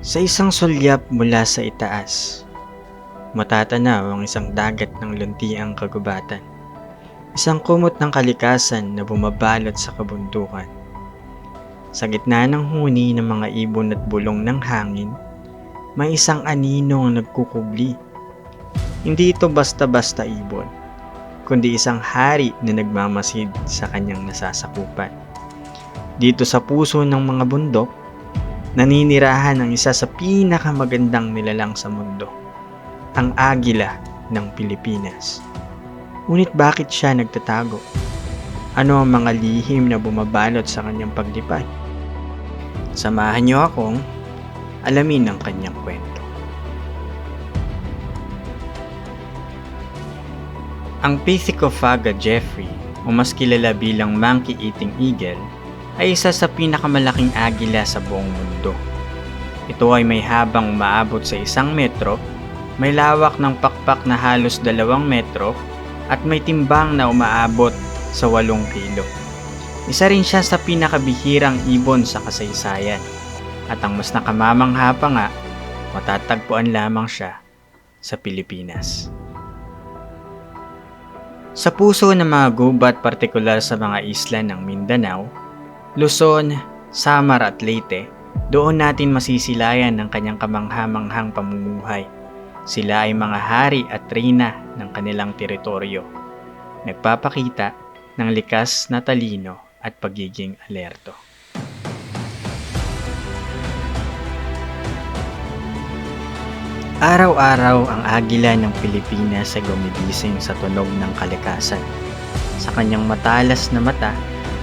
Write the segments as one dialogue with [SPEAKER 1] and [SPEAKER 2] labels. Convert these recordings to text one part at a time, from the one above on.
[SPEAKER 1] Sa isang sulyap mula sa itaas, matatanaw ang isang dagat ng luntiang kagubatan. Isang kumot ng kalikasan na bumabalot sa kabundukan. Sa gitna ng huni ng mga ibon at bulong ng hangin, may isang aninong nagkukubli. Hindi ito basta-basta ibon, kundi isang hari na nagmamasid sa kanyang nasasakupan. Dito sa puso ng mga bundok, naninirahan ang isa sa pinakamagandang nilalang sa mundo, ang agila ng Pilipinas. Ngunit bakit siya nagtatago? Ano ang mga lihim na bumabalot sa kanyang paglipay? Samahan niyo akong alamin ang kanyang kwento. Ang Pithecofaga Jeffrey, o mas kilala bilang monkey-eating eagle, ay isa sa pinakamalaking agila sa buong mundo. Ito ay may habang umaabot sa isang metro, may lawak ng pakpak na halos dalawang metro, at may timbang na umaabot sa walong kilo. Isa rin siya sa pinakabihirang ibon sa kasaysayan. At ang mas nakamamangha pa nga, matatagpuan lamang siya sa Pilipinas. Sa puso ng mga gubat partikular sa mga isla ng Mindanao, Luzon, Samar at Leyte, doon natin masisilayan ng kanyang kamanghamanghang pamumuhay. Sila ay mga hari at reyna ng kanilang teritoryo. Nagpapakita ng likas na talino at pagiging alerto. Araw-araw ang agila ng Pilipinas ay gumigising sa tunog ng kalikasan. Sa kanyang matalas na mata,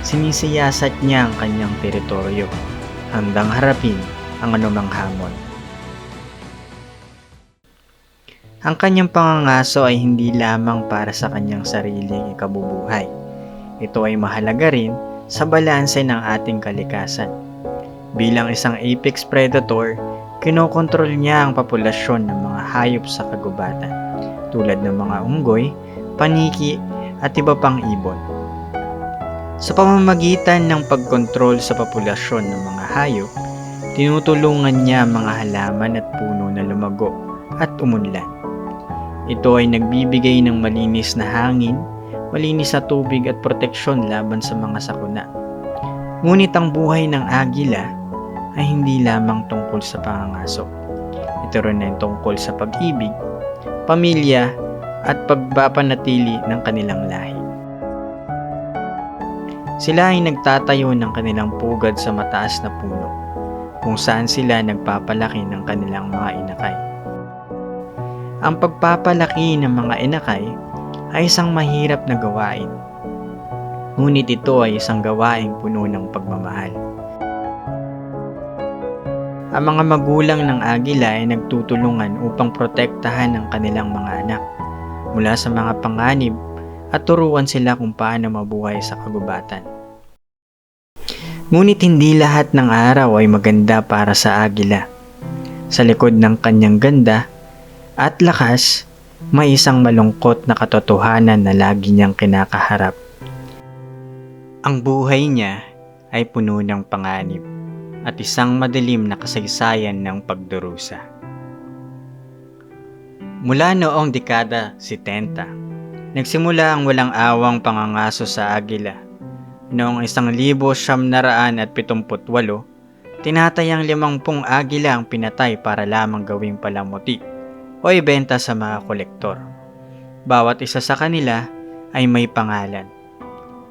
[SPEAKER 1] sinisiyasat niya ang kanyang teritoryo handang harapin ang anumang hamon. Ang kanyang pangangaso ay hindi lamang para sa kanyang sariling ikabubuhay. Ito ay mahalaga rin sa balanse ng ating kalikasan. Bilang isang apex predator, kinokontrol niya ang populasyon ng mga hayop sa kagubatan, tulad ng mga unggoy, paniki, at iba pang ibon. Sa pamamagitan ng pagkontrol sa populasyon ng mga hayop, tinutulungan niya mga halaman at puno na lumago at umunlad. Ito ay nagbibigay ng malinis na hangin, malinis na tubig at proteksyon laban sa mga sakuna. Ngunit ang buhay ng agila ay hindi lamang tungkol sa pangangaso. Ito rin ay tungkol sa pag-ibig, pamilya, at pagpapanatili ng kanilang lahi. Sila ay nagtatayo ng kanilang pugad sa mataas na puno, kung saan sila nagpapalaki ng kanilang mga inakay. Ang pagpapalaki ng mga inakay ay isang mahirap na gawain. Ngunit ito ay isang gawaing puno ng pagmamahal. Ang mga magulang ng agila ay nagtutulungan upang protektahan ang kanilang mga anak mula sa mga panganib at turuan sila kung paano mabuhay sa kagubatan. Ngunit hindi lahat ng araw ay maganda para sa agila. Sa likod ng kanyang ganda at lakas, may isang malungkot na katotohanan na lagi niyang kinakaharap. Ang buhay niya ay puno ng panganib at isang madilim na kasaysayan ng pagdurusa. Mula noong dekada 70, nagsimula ang walang awang pangangaso sa agila. Noong isang libo siyam naraan at pitumputwalo, tinatayang limampung agila ang pinatay para lamang gawing palamuti o ibenta sa mga kolektor. Bawat isa sa kanila ay may pangalan,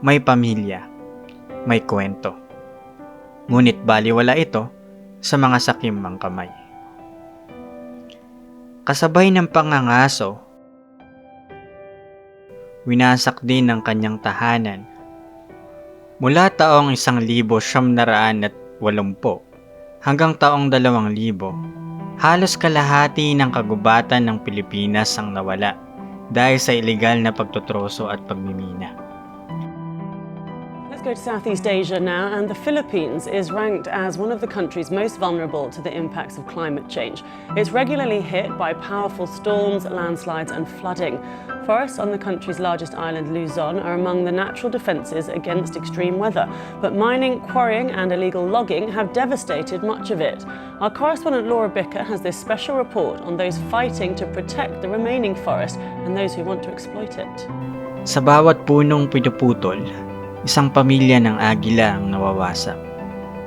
[SPEAKER 1] may pamilya, may kwento. Ngunit baliwala ito sa mga sakim ng kamay. Kasabay ng pangangaso, winasak din ng kanyang tahanan. Mula taong isang libo siyam naraan at walumpo hanggang taong dalawang libo, halos kalahati ng kagubatan ng Pilipinas ang nawala dahil sa ilegal na pagtutroso at pagmimina.
[SPEAKER 2] Let's go to Southeast Asia now, and the Philippines is ranked as one of the countries most vulnerable to the impacts of climate change. It's regularly hit by powerful storms, landslides, and flooding. Forests on the country's largest island, Luzon, are among the natural defences against extreme weather, but mining, quarrying, and illegal logging have devastated much of it. Our correspondent Laura Bicker has this special report on those fighting to protect the remaining forest and those who want to exploit it.
[SPEAKER 1] Sa bawat punong pinuputol, isang pamilya ng agila ang nawawasak.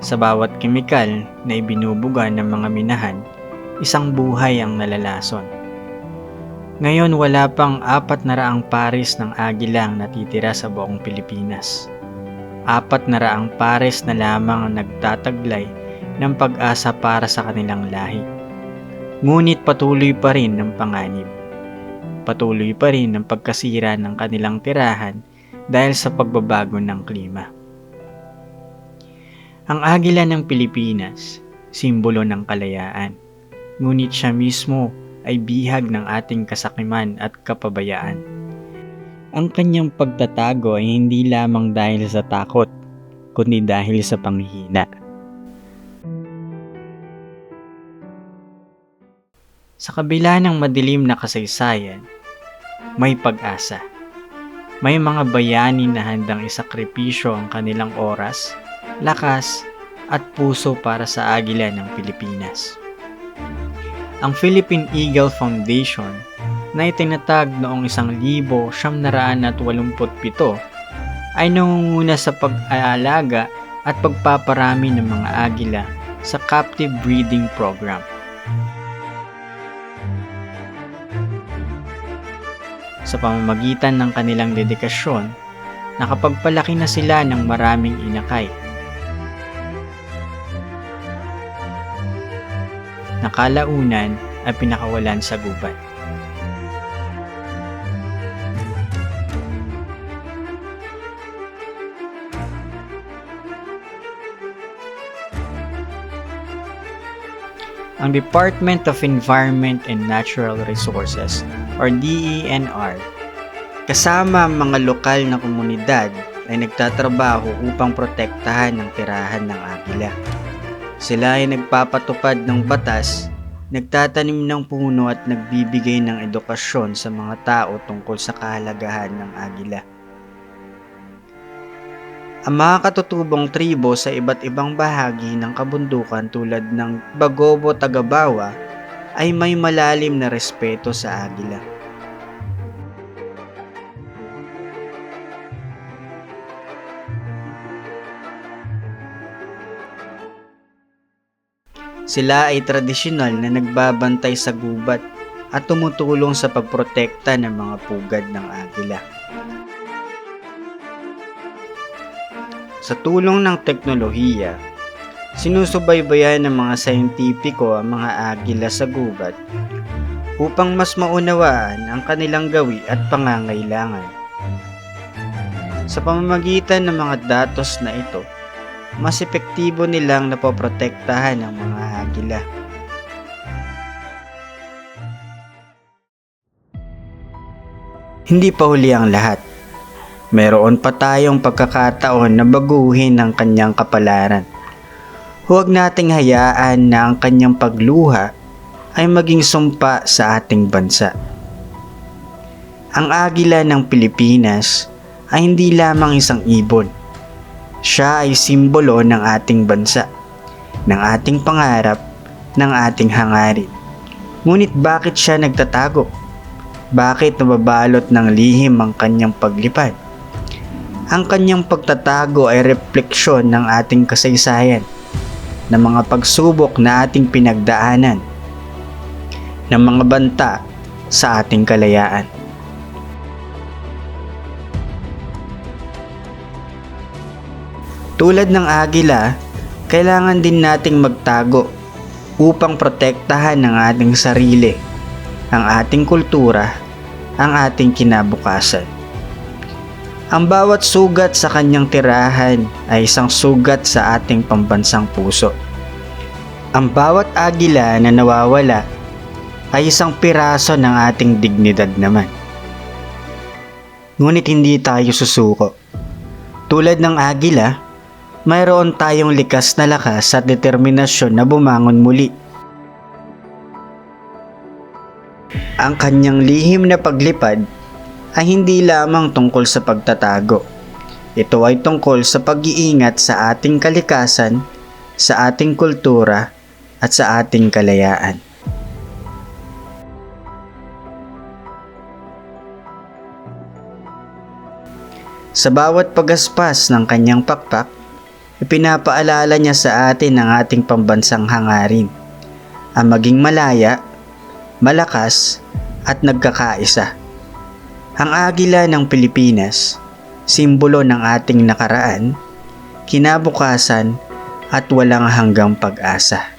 [SPEAKER 1] Sa bawat kemikal na ibinubuga ng mga minahan, isang buhay ang nalalason. Ngayon wala pang apat na raang pares ng agila ang natitira sa buong Pilipinas. Apat na raang pares na lamang ang nagtataglay ng pag-asa para sa kanilang lahi. Ngunit patuloy pa rin ng panganib. Patuloy pa rin ang pagkasira ng kanilang tirahan dahil sa pagbabago ng klima. Ang agila ng Pilipinas, simbolo ng kalayaan. Ngunit siya mismo ay bihag ng ating kasakiman at kapabayaan. Ang kanyang pagtatago ay hindi lamang dahil sa takot, kundi dahil sa panghihina. Sa kabila ng madilim na kasaysayan, may pag-asa. May mga bayani na handang isakripisyo ang kanilang oras, lakas, at puso para sa agila ng Pilipinas. Ang Philippine Eagle Foundation na itinatag noong 1987 ay nangunguna sa pag-aalaga at pagpaparami ng mga agila sa captive breeding program. Sa pamamagitan ng kanilang dedikasyon, nakapagpalaki na sila ng maraming inakay. Nakalaunan ay pinakawalan sa gubat. Ang Department of Environment and Natural Resources or DENR kasama ang mga lokal na komunidad ay nagtatrabaho upang protektahan ang tirahan ng agila. Sila ay nagpapatupad ng batas, nagtatanim ng puno at nagbibigay ng edukasyon sa mga tao tungkol sa kahalagahan ng agila. Ang mga katutubong tribo sa iba't ibang bahagi ng kabundukan tulad ng Bagobo Tagabawa ay may malalim na respeto sa agila. Sila ay tradisyonal na nagbabantay sa gubat at tumutulong sa pagprotekta ng mga pugad ng agila. Sa tulong ng teknolohiya, sinusubaybayan ng mga sayentipiko ang mga agila sa gubat upang mas maunawaan ang kanilang gawi at pangangailangan. Sa pamamagitan ng mga datos na ito, mas epektibo nilang napoprotektahan ang mga agila. Hindi pa huli ang lahat. Meron pa tayong pagkakataon na baguhin ang kanyang kapalaran. Huwag nating hayaan na ang kanyang pagluha ay maging sumpa sa ating bansa. Ang agila ng Pilipinas ay hindi lamang isang ibon. Siya ay simbolo ng ating bansa, ng ating pangarap, ng ating hangarin. Ngunit bakit siya nagtatago? Bakit nababalot ng lihim ang kanyang paglipad? Ang kanyang pagtatago ay refleksyon ng ating kasaysayan, ng mga pagsubok na ating pinagdaanan, ng mga banta sa ating kalayaan. Tulad ng agila, kailangan din nating magtago upang protektahan ang ating sarili, ang ating kultura, ang ating kinabukasan. Ang bawat sugat sa kanyang tirahan ay isang sugat sa ating pambansang puso. Ang bawat agila na nawawala ay isang piraso ng ating dignidad naman. Ngunit hindi tayo susuko. Tulad ng agila, mayroon tayong likas na lakas at determinasyon na bumangon muli. Ang kanyang lihim na paglipad ay hindi lamang tungkol sa pagtatago. Ito ay tungkol sa pag-iingat sa ating kalikasan, sa ating kultura, at sa ating kalayaan. Sa bawat pagaspas ng kanyang pakpak, ipinapaalala niya sa atin ang ating pambansang hangarin, ang maging malaya, malakas, at nagkakaisa. Ang agila ng Pilipinas, simbolo ng ating nakaraan, kinabukasan, at walang hanggang pag-asa.